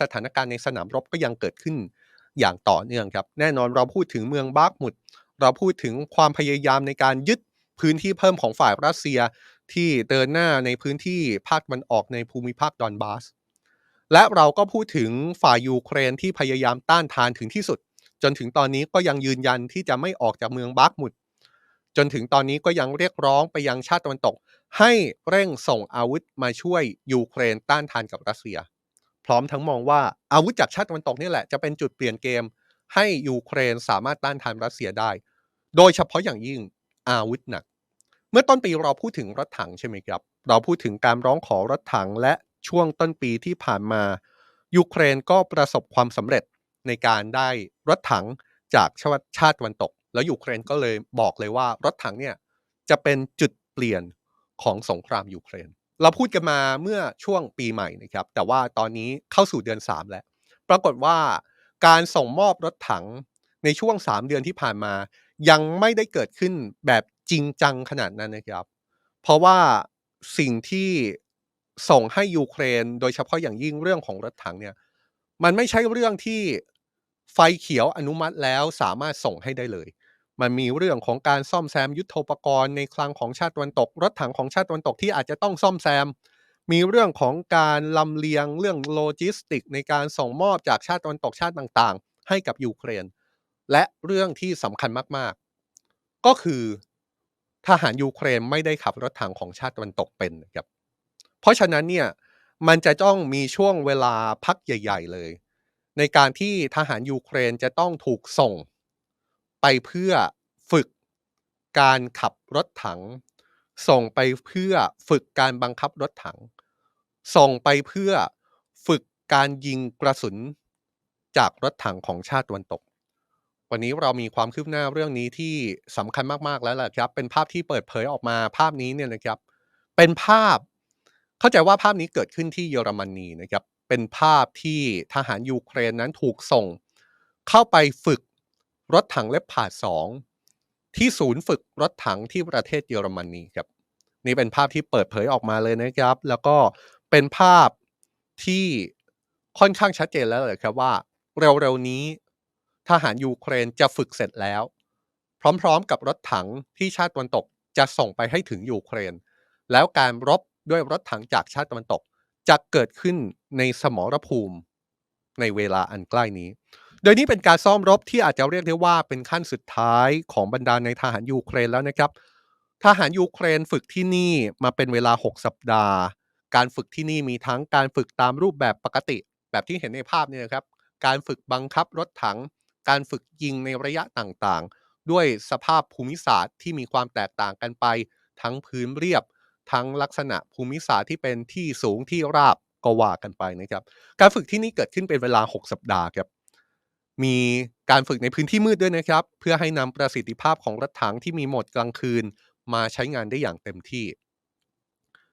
สถานการณ์ในสนามรบก็ยังเกิดขึ้นอย่างต่อเนื่องครับ แน่นอนเราพูดถึงเมืองบากมุด เราพูดถึงความพยายามในการยึดพื้นที่เพิ่มของฝ่ายรัสเซียที่เดินหน้าในพื้นที่ภาคตะวันออกในภูมิภาคดอนบาส และเราก็พูดถึงฝ่ายยูเครนที่พยายามต้านทานถึงที่สุด จนถึงตอนนี้ก็ยังยืนยันที่จะไม่ออกจากเมืองบากมุด จนถึงตอนนี้ก็ยังเรียกร้องไปยังชาติตะวันตก ให้เร่งส่งอาวุธมาช่วยยูเครนต้านทานกับรัสเซีย พร้อมทั้งมองว่าอาวุธจากชาติตะวันตกนี่แหละ จะเป็นจุดเปลี่ยนเกม ให้ยูเครนสามารถต้านทานรัสเซียได้ โดยเฉพาะอย่างยิ่งอาวุธหนัก เมื่อต้นปีเราพูดถึงรถถังใช่ไหมครับ เราพูดถึงการร้องขอรถถังและช่วงต้นปีที่ผ่านมายูเครนก็ประสบความสำเร็จในการได้รถถังจากชาติตะวันตก แล้วยูเครนก็เลยบอกเลยว่ารถถังเนี่ยจะเป็นจุดเปลี่ยนของสงครามยูเครน เราพูดกันมาเมื่อช่วงปีใหม่นะครับ แต่ว่าตอนนี้เข้าสู่เดือน 3 แล้ว ปรากฏว่าการส่งมอบรถถังในช่วง 3 เดือนที่ผ่านมา ยังไม่ได้เกิดขึ้นแบบจริงจังขนาดนั้นนะครับ เพราะว่าสิ่งที่ส่งให้ยูเครน โดยเฉพาะอย่างยิ่งเรื่องของรถถังเนี่ย มันไม่ใช่เรื่องที่ไฟเขียวอนุมัติแล้วสามารถส่งให้ได้เลย มันมีเรื่องของการซ่อมแซมยุทโธปกรณ์ในคลังของชาติตะวันตก รถถังของชาติตะวันตกที่อาจจะต้องซ่อมแซม มีเรื่องของการลำเลียงเรื่องโลจิสติก ในการส่งมอบจากชาติตะวันตกชาติต่างๆ ให้กับยูเครน และเรื่องที่สำคัญมากๆ ก็คือทหารยูเครนไม่ได้ขับรถถังของชาติตะวันตกเป็นนะครับเพราะฉะนั้นเนี่ยมันจะต้องมีช่วงเวลาพักใหญ่ ๆ เลย ในการที่ทหารยูเครนจะต้องถูกส่ง ไปเพื่อฝึกการขับรถถัง ส่งไปเพื่อฝึกการบังคับรถถัง ส่งไปเพื่อฝึกการยิงกระสุนจากรถถังของชาติตะวันตก วันนี้เรามีความคืบหน้าเรื่องนี้ที่สำคัญมากๆแล้วแหละครับ เป็นภาพที่เปิดเผยออกมาภาพนี้เนี่ยนะครับ เป็นภาพเข้าใจว่าภาพนี้เกิดขึ้นที่เยอรมนีนะครับ เป็นภาพที่ทหารยูเครนนั้นถูกส่ง เข้าไปฝึก รถถังเล็บผาดสองที่ศูนย์ฝึกรถถังที่ประเทศเยอรมนีครับ นี่เป็นภาพที่เปิดเผยออกมาเลยนะครับ แล้วก็เป็นภาพที่ค่อนข้างชัดเจนแล้วเลยครับว่าเร็วๆนี้ทหารยูเครนจะฝึกเสร็จแล้ว พร้อมๆกับรถถังที่ชาติตะวันตกจะส่งไปให้ถึงยูเครน แล้วการรบด้วยรถถังจากชาติตะวันตกจะเกิดขึ้นในสมรภูมิในเวลาอันใกล้นี้ โดยนี้เป็นการซ่อมรบที่อาจจะเรียกได้ว่าเป็นขั้นสุดท้ายของบรรดาในทหารยูเครนแล้วนะครับ ทหารยูเครนฝึกที่นี่มาเป็นเวลา 6 สัปดาห์ การฝึกที่นี่มีทั้งการฝึกตามรูปแบบปกติ แบบที่เห็นในภาพนี่นะครับ การฝึกบังคับรถถัง การฝึกยิงในระยะต่างๆ ด้วยสภาพภูมิศาสตร์ที่มีความแตกต่างกันไป ทั้งพื้นเรียบ ทั้งลักษณะภูมิศาสตร์ที่เป็นที่สูงที่ราบก็ว่ากันไปนะครับ การฝึกที่นี่เกิดขึ้นเป็นเวลา 6 สัปดาห์ครับ มีการฝึกในพื้นที่มืดด้วยนะครับ เพื่อให้นำประสิทธิภาพของรถถังที่มีโหมดกลางคืน มาใช้งานได้อย่างเต็มที่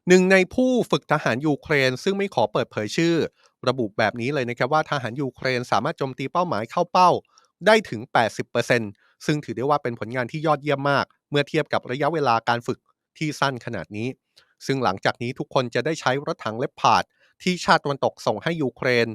หนึ่งในผู้ฝึกทหารยูเครน ซึ่งไม่ขอเปิดเผยชื่อ ระบุแบบนี้เลยนะครับว่าทหารยูเครนสามารถโจมตีเป้าหมายเข้าเป้าได้ถึง 80%ซึ่งถือได้ว่าเป็นผลงานที่ยอดเยี่ยมมาก เมื่อเทียบกับระยะเวลาการฝึกที่สั้นขนาดนี้ ซึ่งหลังจากนี้ทุกคนจะได้ใช้รถถังเลปพาร์ดที่ชาติตะวันตกส่งให้ยูเครน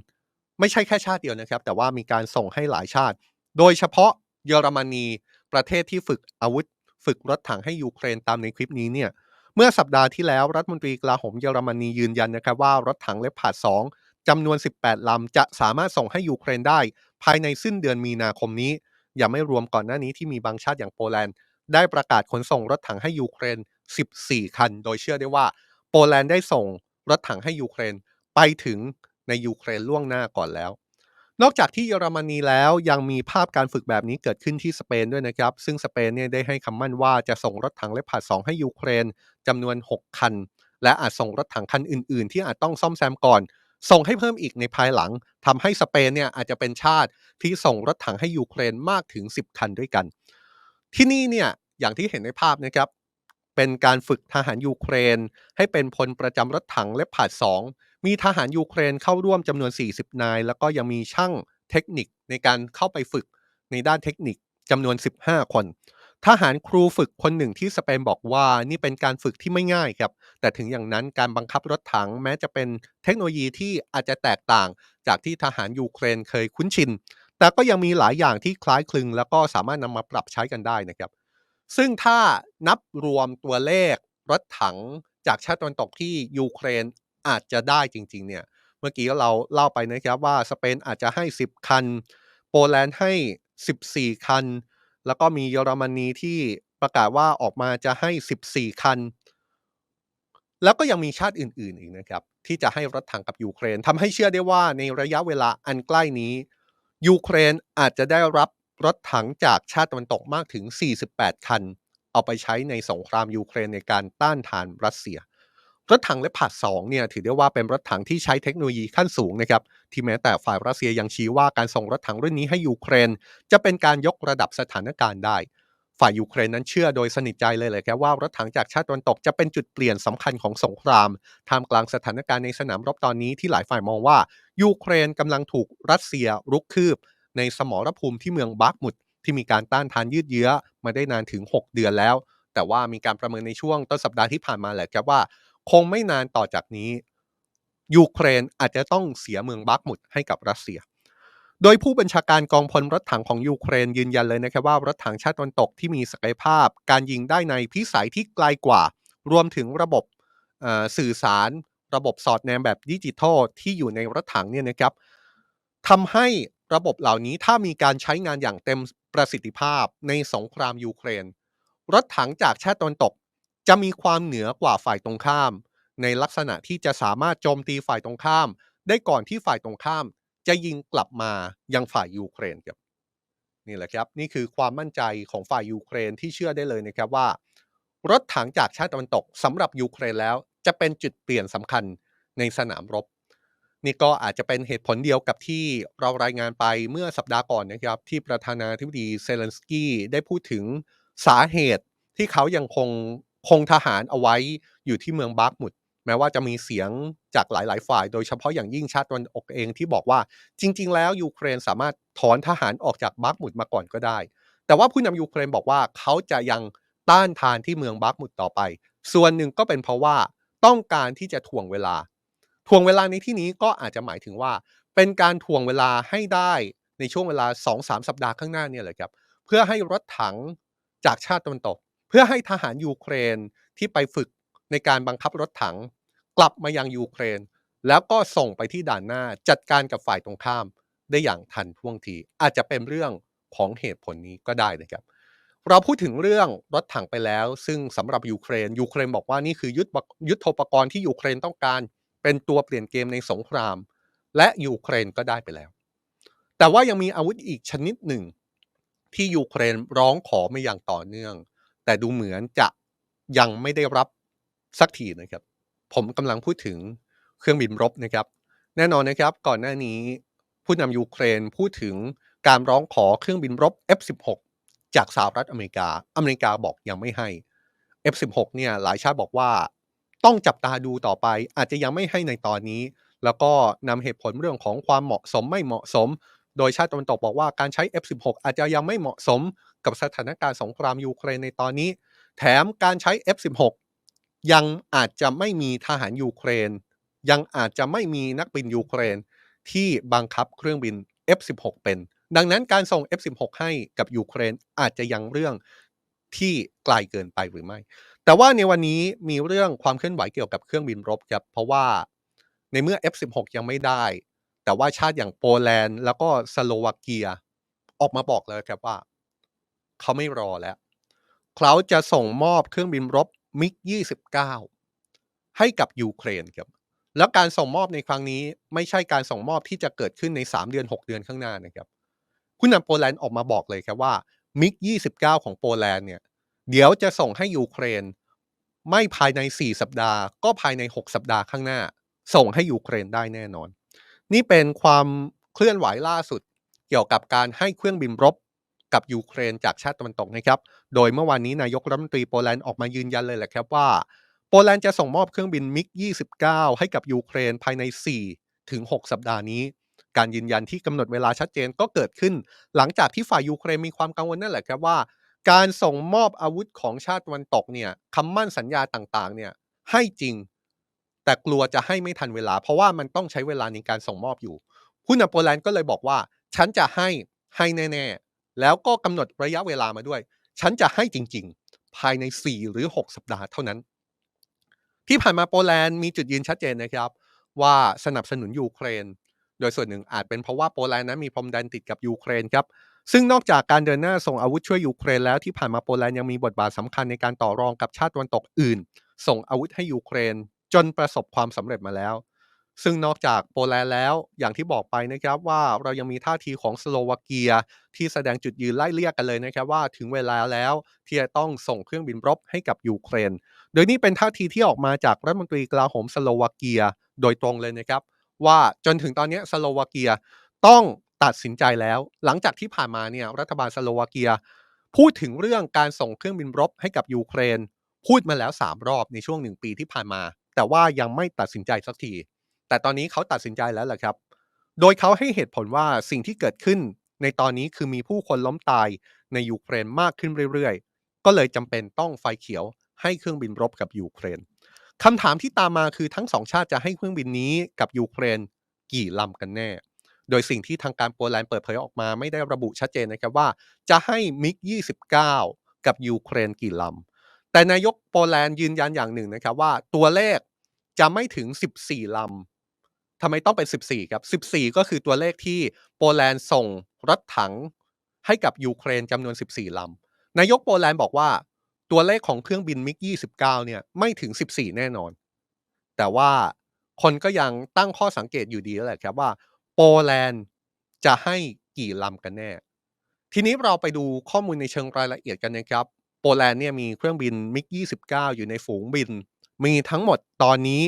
ไม่ใช่แค่ชาติเดียวนะครับ แต่ว่ามีการส่งให้หลายชาติ โดยเฉพาะเยอรมนีประเทศที่ฝึกอาวุธ ฝึกรถถังให้ยูเครนตามในคลิปนี้เนี่ยเมื่อสัปดาห์ที่แล้วรัฐมนตรีกลาโหมเยอรมนียืนยันนะครับว่ารถถังเลปาร์ด2จำนวน 18 ลำ จะสามารถส่งให้ยูเครนได้ ภายในสิ้นเดือนมีนาคมนี้ อยังไม่รวมก่อนหน้านี้ที่มีบางชาติอย่างโปแลนด์ ได้ประกาศขนส่งรถถังให้ยูเครน 14 คัน โดยเชื่อได้ว่า โปแลนด์ได้ส่งรถถังให้ยูเครนไปถึง ในยูเครนล่วงหน้าก่อนแล้ว นอกจากที่เยอรมนีแล้วยังมีภาพการฝึกแบบนี้เกิดขึ้นที่สเปนด้วยนะครับ ซึ่งสเปนเนี่ยได้ให้คำมั่นว่าจะส่งรถถังเลปาร์ด2ให้ยูเครนจำนวน 6 คัน และอาจส่งรถถังคันอื่น ๆ ที่อาจต้องซ่อมแซมก่อน ส่งให้เพิ่มอีกในภายหลังทำให้สเปนเนี่ยอาจจะเป็นชาติที่ส่งรถถังให้ยูเครนมากถึง 10 คันด้วยกัน ที่นี่เนี่ยอย่างที่เห็นในภาพนะครับเป็นการฝึกทหารยูเครน ให้เป็นพลประจำรถถังเลปาร์ด2 มีทหารยูเครนเข้าร่วมจำนวน 40 นาย แล้วก็ยังมีช่างเทคนิคในการเข้าไปฝึกในด้านเทคนิคจำนวน 15 คน ทหารครูฝึกคนหนึ่งที่สเปนบอกว่านี่เป็นการฝึกที่ไม่ง่ายครับ แต่ถึงอย่างนั้นการบังคับรถถังแม้จะเป็นเทคโนโลยีที่อาจจะแตกต่าง จากที่ทหารยูเครนเคยคุ้นชิน แต่ก็ยังมีหลายอย่างที่คล้ายคลึง แล้วก็สามารถนำมาปรับใช้กันได้นะครับ ซึ่งถ้านับรวมตัวเลขรถถังจากชาติตะวันตกที่ยูเครน อาจจะได้จริงๆเนี่ยเมื่อกี้เราเล่าไปนะครับว่าสเปนอาจจะให้ 10 คัน โปแลนด์ให้ 14 คัน แล้วก็มีเยอรมนีที่ประกาศว่าออกมาจะให้ 14 คัน แล้วก็ยังมีชาติอื่นๆอีกนะครับ ที่จะให้รถถังกับยูเครนทำให้เชื่อได้ว่าในระยะเวลาอันใกล้นี้ยูเครนอาจจะได้รับรถถังจากชาติตะวันตกมากถึง 48 คัน เอาไปใช้ในสงครามยูเครนในการต้านทานรัสเซีย รถถังและผัดสองเนี่ยถือได้ว่าเป็นรถถังที่ใช้เทคโนโลยีขั้นสูงนะครับที่แม้แต่ฝ่ายรัสเซียยังชี้ว่าการส่งรถถังรุ่นนี้ให้ยูเครน จะเป็นการยกระดับสถานการณ์ได้ ฝ่ายยูเครนนั้นเชื่อโดยสนิทใจเลยเลยแค่ว่ารถถังจากชาติตะวันตกจะเป็นจุดเปลี่ยนสำคัญของสงครามท่ามกลางสถานการณ์ในสนามรบตอนนี้ที่หลายฝ่ายมองว่ายูเครนกำลังถูกรัสเซียรุกคืบ ในสมรภูมิที่เมืองบาร์กมุดที่มีการต้านทานยืดเยื้อมาได้นานถึง 6 เดือนแล้ว แต่ว่ามีการประเมินในช่วงต้นสัปดาห์ที่ผ่านมาแหละครับว่า คงไม่นานต่อจากนี้ ยูเครนอาจจะต้องเสียเมืองบาร์กมุดให้กับรัสเซีย โดยผู้บัญชาการกองพลรถถังของยูเครนยืนยันเลยนะครับว่ารถถังชาติตะวันตกที่มีศักยภาพ การยิงได้ในพิสัยที่ไกลกว่า รวมถึงระบบสื่อสาร ระบบสอดแนมแบบดิจิทัลที่อยู่ในรถถังเนี่ยนะครับทำให้ระบบเหล่านี้ถ้ามีการใช้งานอย่างเต็มประสิทธิภาพในสงครามยูเครน รถถังจากชาติตะวันตก จะมีความเหนือกว่าฝ่ายตรงข้าม ในลักษณะที่จะสามารถโจมตีฝ่ายตรงข้าม ได้ก่อนที่ฝ่ายตรงข้าม จะยิงกลับมายังฝ่ายยูเครนครับนี่แหละครับนี่คือความมั่นใจของฝ่ายยูเครนที่เชื่อได้เลยนะครับว่า รถถังจากชาติตะวันตกสำหรับยูเครนแล้วจะเป็นจุดเปลี่ยนสำคัญในสนามรบ นี่ก็อาจจะเป็นเหตุผลเดียวกับที่เรารายงานไปเมื่อสัปดาห์ก่อนนะครับ ที่ประธานาธิบดีเซเลนสกี้ได้พูดถึงสาเหตุที่เขายังคง คงทหารเอาไว้อยู่ที่เมืองบาร์กมุดแม้ว่าจะมีเสียงจากหลาย ๆ ฝ่าย โดยเฉพาะอย่างยิ่งชาติตะวันออกเองที่บอกว่าจริง ๆ แล้วยูเครนสามารถถอนทหารออกจากบาร์กมุดมาก่อนก็ได้ แต่ว่าผู้นำยูเครนบอกว่าเขาจะยังต้านทานที่เมืองบาร์กมุดต่อไป ส่วนหนึ่งก็เป็นเพราะว่าต้องการที่จะถ่วงเวลาถ่วงเวลาในที่นี้ก็อาจจะหมายถึงว่า เป็นการถ่วงเวลาให้ได้ในช่วงเวลา 2-3 สัปดาห์ข้างหน้าเนี่ยแหละครับ เพื่อให้รถถังจากชาติตะวันตก พื่อให้ทหารยูเครนที่ไปฝึกในการบังคับรถถัง กลับมายังยูเครน แล้วก็ส่งไปที่ด่านหน้าจัดการกับฝ่ายตรงข้ามได้อย่างทันท่วงที อาจจะเป็นเรื่องของเหตุผลนี้ก็ได้นะครับ เราพูดถึงเรื่องรถถังไปแล้ว ซึ่งสำหรับยูเครนยูเครนบอกว่านี่คือยุทธยุทธปกรณ์ที่ยูเครนต้องการ เป็นตัวเปลี่ยนเกมในสงคราม และยูเครนก็ได้ไปแล้ว แต่ว่ายังมีอาวุธอีกชนิดหนึ่ง ที่ยูเครนร้องขอมาอย่างต่อเนื่อง แต่ดูเหมือนจะยังไม่ได้รับสักทีนะครับ ผมกำลังพูดถึงเครื่องบินรบนะครับ แน่นอนนะครับก่อนหน้านี้ผู้นำยูเครนพูดถึงการร้องขอเครื่องบินรบ F16 จากสหรัฐอเมริกา อเมริกาบอกยังไม่ให้ F16 เนี่ยหลายชาติบอกว่าต้องจับตาดูต่อไป อาจจะยังไม่ให้ในตอนนี้ แล้วก็นำเหตุผลเรื่องของความเหมาะสมไม่เหมาะสม โดยชาติตะวันตกบอกว่าการใช้ F16 อาจจะยังไม่เหมาะสม กับสถานการณ์สงครามยูเครนในตอนนี้ แถมการใช้ F16 ยังอาจจะไม่มีทหารยูเครน ยังอาจจะไม่มีนักบินยูเครน ที่บังคับเครื่องบิน F16 เป็น ดังนั้นการส่ง F16 ให้กับยูเครนอาจจะยังเรื่องที่ไกลเกินไปหรือไม่ แต่ว่าในวันนี้มีเรื่องความเคลื่อนไหวเกี่ยวกับเครื่องบินรบครับเพราะว่าในเมื่อ F16 ยังไม่ได้ แต่ว่าชาติอย่างโปแลนด์ แล้วก็สโลวาเกีย ออกมาบอกเลยครับว่า เขาไม่รอแล้วเขาจะส่งมอบเครื่องบินรบมิก 29 ให้กับยูเครนครับแล้วการส่งมอบในครั้งนี้ไม่ใช่การส่งมอบที่จะเกิดขึ้นใน 3 เดือน 6 เดือนข้างหน้านะครับ ผู้นำโปแลนด์ออกมาบอกเลยครับว่ามิก 29 ของโปแลนด์เนี่ยเดี๋ยวจะส่งให้ยูเครน ไม่ภายใน 4 สัปดาห์ ก็ภายใน 6 สัปดาห์ข้างหน้า ส่งให้ยูเครนได้แน่นอน นี่เป็นความเคลื่อนไหวล่าสุด เกี่ยวกับการให้เครื่องบินรบ กับยูเครนจากชาติตะวันตกนะครับ โดยเมื่อวานนี้นายกรัฐมนตรีโปแลนด์ออกมายืนยันเลยแหละครับว่า โปแลนด์จะส่งมอบเครื่องบินมิก 29 ให้กับยูเครนภายใน 4 ถึง 6 สัปดาห์นี้ การยืนยันที่กำหนดเวลาชัดเจนก็เกิดขึ้น หลังจากที่ฝ่ายยูเครนมีความกังวลนั่นแหละครับว่า การส่งมอบอาวุธของชาติตะวันตกเนี่ยคำมั่นสัญญาต่างๆเนี่ยให้จริง แต่กลัวจะให้ไม่ทันเวลา เพราะว่ามันต้องใช้เวลาในการส่งมอบอยู่ผู้นำโปแลนด์ก็เลยบอกว่า ฉันจะให้ให้แน่ๆ แล้วก็กำหนดระยะเวลามาด้วย ฉันจะให้จริง ๆ ภายใน 4 หรือ 6 สัปดาห์เท่านั้น ที่ผ่านมาโปแลนด์มีจุดยืนชัดเจนนะครับ ว่าสนับสนุนยูเครน โดยส่วนหนึ่งอาจเป็นเพราะว่าโปแลนด์นั้นมีพรมแดนติดกับยูเครนครับซึ่งนอกจากการเดินหน้าส่งอาวุธช่วยยูเครนแล้วที่ผ่านมาโปแลนด์ยังมีบทบาทสำคัญในการต่อรองกับชาติตะวันตกอื่น ส่งอาวุธให้ยูเครน จนประสบความสำเร็จมาแล้ว ซึ่งนอกจากโปแลนด์แล้วอย่างที่บอกไปนะครับว่าเรายังมีท่าทีของสโลวาเกีย ที่แสดงจุดยืนไล่เลี่ยกันเลยนะครับว่าถึงเวลาแล้วที่จะต้องส่งเครื่องบินรบให้กับยูเครน โดยนี่เป็นท่าทีที่ออกมาจากรัฐมนตรีกลาโหมสโลวาเกียโดยตรงเลยนะครับ ว่าจนถึงตอนนี้สโลวาเกียต้องตัดสินใจแล้ว หลังจากที่ผ่านมาเนี่ยรัฐบาลสโลวาเกีย พูดถึงเรื่องการส่งเครื่องบินรบให้กับยูเครน พูดมาแล้ว 3 รอบในช่วงหนึ่งปีที่ผ่านมา แต่ว่ายังไม่ตัดสินใจสักที แต่ตอนนี้เขาตัดสินใจแล้วแหละครับ โดยเขาให้เหตุผลว่าสิ่งที่เกิดขึ้นในตอนนี้คือมีผู้คนล้มตายในยูเครนมากขึ้นเรื่อยๆ ก็เลยจำเป็นต้องไฟเขียวให้เครื่องบินรบกับยูเครนคำถามที่ตามมาคือทั้งสองชาติจะให้เครื่องบินนี้กับยูเครนกี่ลำกันแน่ โดยสิ่งที่ทางการโปแลนด์เปิดเผยออกมาไม่ได้ระบุชัดเจนนะครับว่า จะให้มิก 29 กับยูเครนกี่ลำ แต่นายกโปแลนด์ยืนยันอย่างหนึ่งนะครับว่าตัวเลขจะไม่ถึง 14 ลำ ทำไมต้องเป็น 14 ครับ 14 ก็คือตัวเลขที่โปแลนด์ส่งรถถังให้กับยูเครนจำนวน 14 ลำ นายกโปแลนด์บอกว่า ตัวเลขของเครื่องบินมิก 29 เนี่ยไม่ถึง 14 แน่นอน แต่ว่าคนก็ยังตั้งข้อสังเกตอยู่ดีแหละครับว่า โปแลนด์จะให้กี่ลำกันแน่ ทีนี้เราไปดูข้อมูลในเชิงรายละเอียดกันนะครับ โปแลนด์เนี่ยมีเครื่องบินมิก 29 อยู่ในฝูงบิน มีทั้งหมดตอนนี้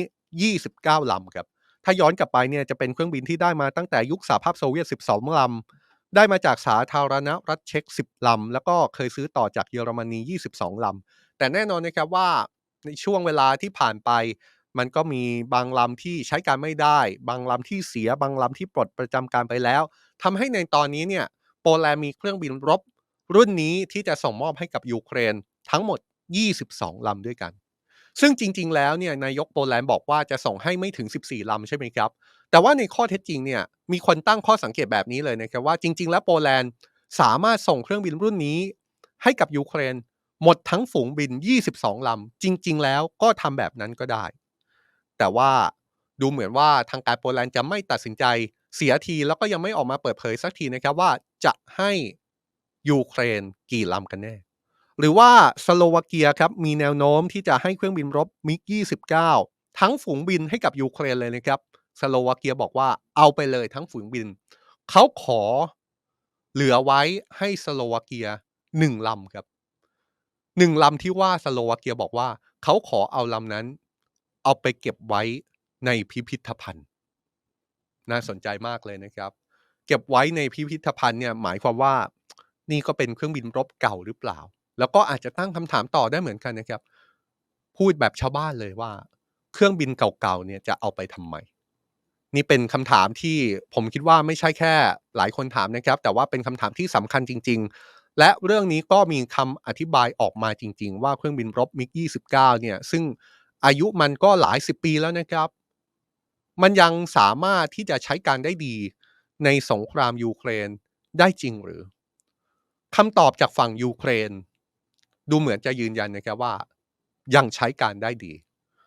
29 ลำครับ ถ้าย้อนกลับไปเนี่ยจะเป็นเครื่องบินที่ได้มาตั้งแต่ยุคสหภาพโซเวียต 12 ลำ ได้มาจากสาธารณรัฐเช็ก 10 ลำ แล้วก็เคยซื้อต่อจากเยอรมนี 22 ลำ แต่แน่นอนนะครับว่าในช่วงเวลาที่ผ่านไป มันก็มีบางลำที่ใช้การไม่ได้ บางลำที่เสีย บางลำที่ปลดประจำการไปแล้วทำให้ในตอนนี้เนี่ยโปแลนด์มีเครื่องบินรบรุ่นนี้ที่จะส่งมอบให้กับยูเครนทั้งหมด 22 ลำด้วยกัน ซึ่งจริง ๆ แล้วเนี่ยนายกโปแลนด์บอกว่าจะส่งให้ไม่ถึง 14 ลำใช่ไหมครับ แต่ว่าในข้อเท็จจริงเนี่ยมีคนตั้งข้อสังเกตแบบนี้เลยนะครับว่าจริง ๆ แล้วโปแลนด์สามารถส่งเครื่องบินรุ่นนี้ ให้กับยูเครน หมดทั้งฝูงบิน 22 ลำ จริง ๆ แล้วก็ทำแบบนั้นก็ได้ แต่ว่าดูเหมือนว่าทางการโปแลนด์จะไม่ตัดสินใจเสียทีแล้วก็ยังไม่ออกมาเปิดเผยสักทีนะครับว่าจะให้ยูเครนกี่ลำกันแน่ หรือว่าสโลวาเกียครับมีแนวโน้มที่จะให้เครื่องบินรบมิก 29 ทั้งฝูงบินให้กับยูเครนเลยนะครับสโลวาเกียบอกว่าเอาไปเลยทั้งฝูงบิน เขาขอเหลือไว้ให้สโลวาเกียหนึ่งลำครับหนึ่งลำที่ว่าสโลวาเกียบอกว่าเขาขอเอาลำนั้น เอาไปเก็บไว้ในพิพิธภัณฑ์ น่าสนใจมากเลยนะครับ เก็บไว้ในพิพิธภัณฑ์เนี่ยหมายความว่านี่ก็เป็นเครื่องบินรบเก่าหรือเปล่า แล้วก็อาจจะตั้งคำถามต่อได้เหมือนกันนะครับ พูดแบบชาวบ้านเลยว่า เครื่องบินเก่าๆเนี่ยจะเอาไปทำไม นี่เป็นคำถามที่ผมคิดว่าไม่ใช่แค่หลายคนถามนะครับ แต่ว่าเป็นคำถามที่สำคัญจริง ๆ และเรื่องนี้ก็มีคำอธิบายออกมาจริง ๆ ว่าเครื่องบินรบมิก29เนี่ย ซึ่งอายุมันก็หลายสิบปีแล้วนะครับ มันยังสามารถที่จะใช้การได้ดีในสงครามยูเครนได้จริงหรือคำตอบจากฝั่งยูเครน ดูเหมือนจะยืนยันนะครับว่า ยังใช้การได้ดี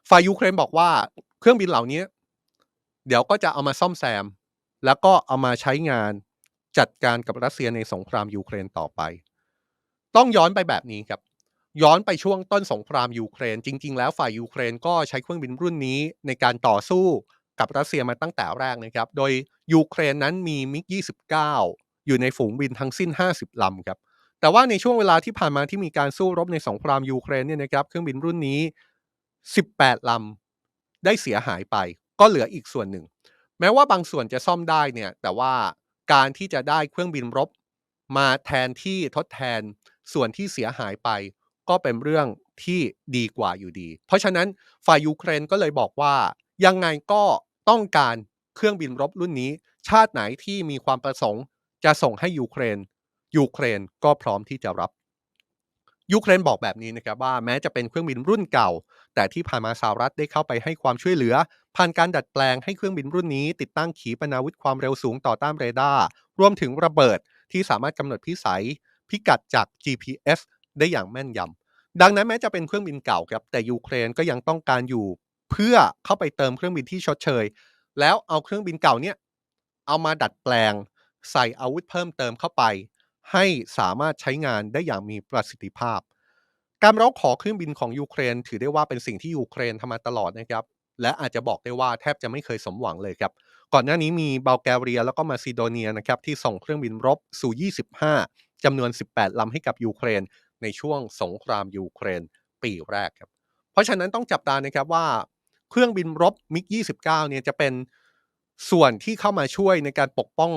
ฝ่ายยูเครนบอกว่าเครื่องบินเหล่านี้ เดี๋ยวก็จะเอามาซ่อมแซม แล้วก็เอามาใช้งานจัดการกับรัสเซียในสงครามยูเครนต่อไป ต้องย้อนไปแบบนี้ครับ ย้อนไปช่วงต้นสงครามยูเครน จริง ๆ แล้วฝ่ายยูเครนก็ใช้เครื่องบินรุ่นนี้ ในการต่อสู้กับรัสเซียมาตั้งแต่แรกนะครับ โดยยูเครนนั้นมีมิก 29 อยู่ในฝูงบินทั้งสิ้น 50 ลำครับ แต่ว่าในช่วงเวลาที่ผ่านมาที่มีการสู้รบในสงครามยูเครนเนี่ยนะครับเครื่องบินรุ่นนี้ 18 ลำได้เสียหายไป ก็เหลืออีกส่วนหนึ่ง แม้ว่าบางส่วนจะซ่อมได้เนี่ยแต่ว่าการที่จะได้เครื่องบินรบมาแทนที่ทดแทนส่วนที่เสียหายไป ก็เป็นเรื่องที่ดีกว่าอยู่ดี เพราะฉะนั้นฝ่ายยูเครนก็เลยบอกว่า ยังไงก็ต้องการเครื่องบินรบรุ่นนี้ ชาติไหนที่มีความประสงค์จะส่งให้ยูเครน ยูเครนก็พร้อมที่จะรับยูเครนบอกแบบนี้นะครับว่าแม้จะเป็นเครื่องบินรุ่นเก่า แต่ที่ผ่านมาสหรัฐได้เข้าไปให้ความช่วยเหลือ ผ่านการดัดแปลงให้เครื่องบินรุ่นนี้ ติดตั้งขีปนาวุธความเร็วสูงต่อต้านเรดาร์รวมถึงระเบิดที่สามารถกำหนดพิสัย พิกัดจาก GPS ได้อย่างแม่นยำดังนั้นแม้จะเป็นเครื่องบินเก่าครับแต่ยูเครนก็ยังต้องการอยู่ เพื่อเข้าไปเติมเครื่องบินที่ชดเชย แล้วเอาเครื่องบินเก่าเนี่ยเอามาดัดแปลง ใส่อาวุธเพิ่มเติมเข้าไป ให้สามารถใช้งานได้อย่างมีประสิทธิภาพ การร้องขอเครื่องบินของยูเครน ถือได้ว่าเป็นสิ่งที่ยูเครนทำมาตลอดนะครับ และอาจจะบอกได้ว่าแทบจะไม่เคยสมหวังเลยครับ ก่อนหน้านี้มีบัลแกเรียแล้วก็มาซิโดเนียนะครับที่ส่งเครื่องบินรบสู่25จำนวน 18ลำให้กับยูเครน ในช่วงสงครามยูเครนปีแรกครับ เพราะฉะนั้นต้องจับตานะครับว่าเครื่องบินรบมิก 29 เนี่ยจะเป็นส่วนที่เข้ามาช่วยในการปกป้อง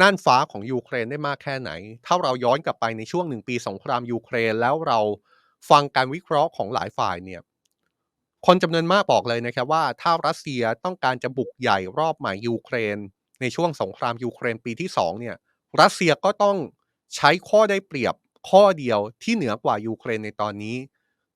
น่านฟ้าของยูเครนได้มากแค่ไหน ถ้าเราย้อนกลับไปในช่วงหนึ่งปีสงครามยูเครนแล้วเราฟังการวิเคราะห์ของหลายฝ่ายเนี่ย คนจำนวนมากบอกเลยนะครับว่าถ้ารัสเซียต้องการจะบุกใหญ่รอบใหม่ยูเครน ในช่วงสงครามยูเครนปีที่2เนี่ย รัสเซียก็ต้องใช้ข้อได้เปรียบข้อเดียวที่เหนือกว่ายูเครนในตอนนี้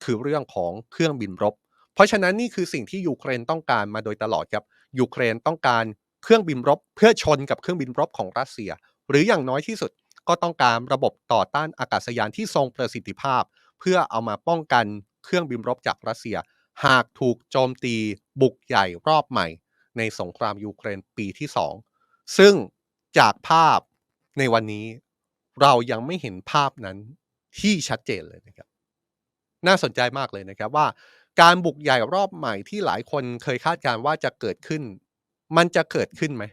คือเรื่องของเครื่องบินรบ เพราะฉะนั้นนี่คือสิ่งที่ยูเครนต้องการมาโดยตลอดครับยูเครนต้องการ เครื่องบินรบ เพื่อชนกับเครื่องบินรบของรัสเซีย หรืออย่างน้อยที่สุดก็ต้องการระบบต่อต้านอากาศยานที่ทรงประสิทธิภาพ เพื่อเอามาป้องกันเครื่องบินรบจากรัสเซีย หากถูกโจมตีบุกใหญ่รอบใหม่ ในสงครามยูเครนปีที่ 2 ซึ่งจากภาพในวันนี้เรายังไม่เห็นภาพนั้นที่ชัดเจนเลยนะครับ น่าสนใจมากเลยนะครับว่า การบุกใหญ่รอบใหม่ที่หลายคนเคยคาดการณ์ว่าจะเกิดขึ้น มันจะเกิดขึ้นไหม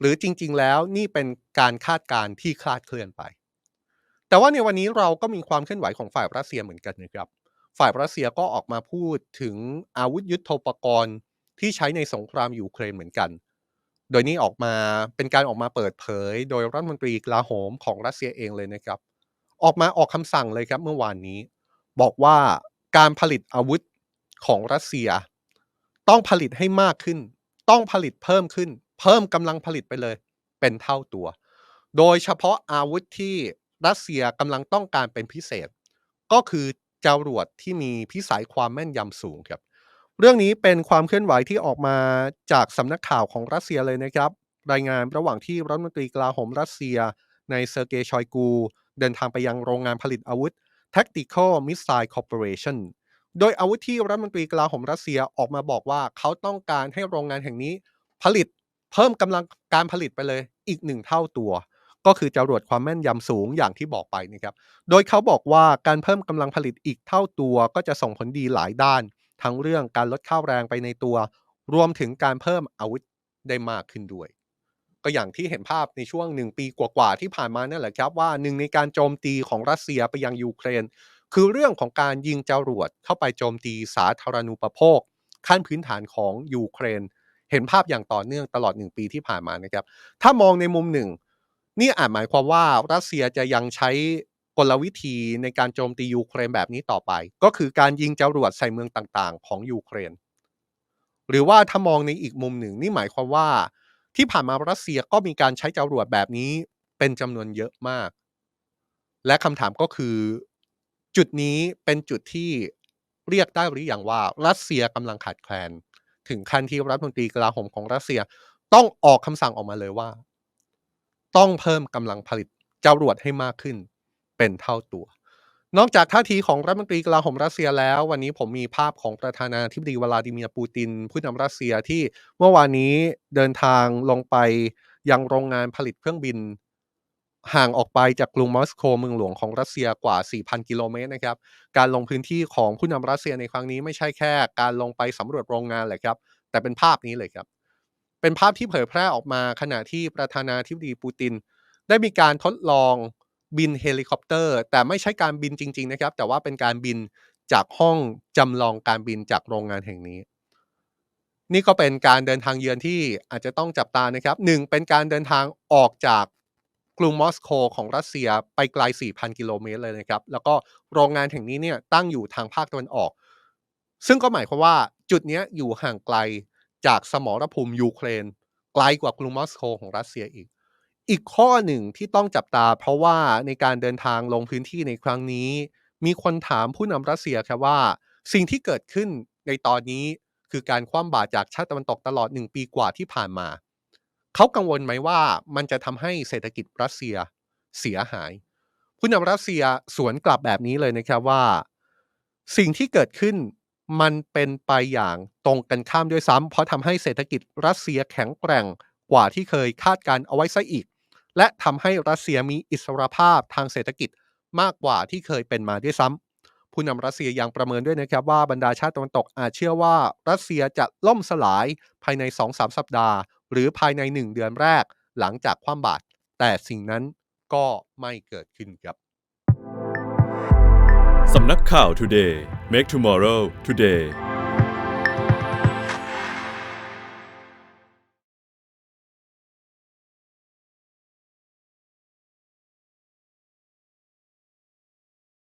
หรือจริง ๆ แล้วนี่เป็นการคาดการณ์ที่คลาดเคลื่อนไป แต่ว่าในวันนี้เราก็มีความเคลื่อนไหวของฝ่ายรัสเซียเหมือนกันนะครับ ฝ่ายรัสเซียก็ออกมาพูดถึงอาวุธยุโทโธปกรณ์ที่ใช้ในสงครามยูเครนเหมือนกัน โดยนี้ออกมาเป็นการออกมาเปิดเผย โดยรัฐมนตรีกลาโหมของรัสเซียเองเลยนะครับ ออกมาออกคำสั่งเลยครับเมื่อวานนี้ บอกว่าการผลิตอาวุธของรัสเซีย ต้องผลิตให้มากขึ้น ต้องผลิตเพิ่มขึ้น เพิ่มกำลังผลิตไปเลย เป็นเท่าตัว โดยเฉพาะอาวุธที่รัสเซียกำลังต้องการเป็นพิเศษ ก็คือจรวดที่มีพิสัยความแม่นยำสูงครับ เรื่องนี้เป็นความเคลื่อนไหวที่ออกมาจากสำนักข่าวของรัสเซียเลยนะครับ รายงานระหว่างที่รัฐมนตรีกลาโหมรัสเซีย ในเซอร์เกย์ชอยกู เดินทางไปยังโรงงานผลิตอาวุธ Tactical Missile Corporation โดยอาวุธที่รัฐมนตรีกลาโหมรัสเซียออกมาบอกว่าเขาต้องการให้โรงงานแห่งนี้ผลิตเพิ่มกำลังการผลิตไปเลยอีกหนึ่งเท่าตัว ก็คือจรวดความแม่นยำสูงอย่างที่บอกไปนะครับ โดยเขาบอกว่าการเพิ่มกำลังผลิตอีกเท่าตัวก็จะส่งผลดีหลายด้าน ทั้งเรื่องการลดค่าวแรงไปในตัว รวมถึงการเพิ่มอาวุธได้มากขึ้นด้วย ก็อย่างที่เห็นภาพในช่วงหนึ่งปีกว่าๆที่ผ่านมานั่นแหละครับว่าหนึ่งในการโจมตีของรัสเซียไปยังยูเครน คือเรื่องของการยิงจรวดเข้าไปโจมตีสาธารณูปโภค ขั้นพื้นฐานของยูเครน เห็นภาพอย่างต่อเนื่องตลอดหนึ่งปีที่ผ่านมานะครับ ถ้ามองในมุมหนึ่ง นี่อาจหมายความว่ารัสเซียจะยังใช้กลวิธีในการโจมตียูเครนแบบนี้ต่อไป ก็คือการยิงจรวดใส่เมืองต่างๆ ของยูเครน หรือว่าถ้ามองในอีกมุมหนึ่ง นี่หมายความว่าที่ผ่านมารัสเซียก็มีการใช้จรวดแบบนี้เป็นจำนวนเยอะมาก และคำถามก็คือ จุดนี้เป็นจุดที่เรียกได้หรืออยังว่ารัสเซียกำลังขาดแคลน ถึงขั้นที่รัฐมนตรีกลาโหมของรัสเซียต้องออกคำสั่งออกมาเลยว่า ต้องเพิ่มกำลังผลิตจรวดให้มากขึ้น เป็นเท่าตัว นอกจากท่าทีของรัฐมนตรีกลาโหมรัสเซียแล้ว วันนี้ผมมีภาพของประธานาธิบดีวลาดิเมียร์ปูติน ผู้นำรัสเซียที่เมื่อวานนี้เดินทางลงไปยังโรงงานผลิตเครื่องบิน ห่างออกไปจากกรุงมอสโกเมืองหลวงของรัสเซียกว่า 4,000 กิโลเมตรนะครับ การลงพื้นที่ของผู้นำรัสเซียในครั้งนี้ไม่ใช่แค่การลงไปสำรวจโรงงานเลยครับ แต่เป็นภาพนี้เลยครับ เป็นภาพที่เผยแพร่ออกมาขณะที่ประธานาธิบดีปูติน ได้มีการทดลองบินเฮลิคอปเตอร์ แต่ไม่ใช่การบินจริง ๆ นะครับ แต่ว่าเป็นการบินจากห้องจำลองการบินจากโรงงานแห่งนี้ นี่ก็เป็นการเดินทางเยือนที่อาจจะต้องจับตานะครับหนึ่งเป็นการเดินทางออกจาก กรุงมอสโกของรัสเซียไปไกล 4,000 กิโลเมตรเลยนะครับ แล้วก็โรงงานแห่งนี้เนี่ยตั้งอยู่ทางภาคตะวันออก ซึ่งก็หมายความว่าจุดนี้อยู่ห่างไกลจากสมรภูมิยูเครน ไกลกว่ากรุงมอสโกของรัสเซียอีก อีกข้อหนึ่งที่ต้องจับตา เพราะว่าในการเดินทางลงพื้นที่ในครั้งนี้ มีคนถามผู้นำรัสเซียครับว่า สิ่งที่เกิดขึ้นในตอนนี้คือการคว่ำบาตรจากชาติตะวันตกตลอดหนึ่งปีกว่าที่ผ่านมา เขากังวลไหมว่ามันจะทำให้เศรษฐกิจรัสเซียเสียหาย ผู้นำรัสเซียสวนกลับแบบนี้เลยนะครับว่า สิ่งที่เกิดขึ้นมันเป็นไปอย่างตรงกันข้ามด้วยซ้ำเพราะทำให้เศรษฐกิจรัสเซียแข็งแกร่งกว่าที่เคยคาดการเอาไว้ซะอีก และทำให้รัสเซียมีอิสรภาพทางเศรษฐกิจมากกว่าที่เคยเป็นมาด้วยซ้ำผู้นำรัสเซียยังประเมินด้วยนะครับว่าบรรดาชาติตะวันตกอาจเชื่อว่ารัสเซียจะล่มสลายภายใน 2-3 สัปดาห์ หรือภายใน 1 เดือนแรกหลังจากคว่ำบาตรแต่สิ่งนั้นก็ไม่เกิดขึ้นครับสำนักข่าว Today Make Tomorrow Today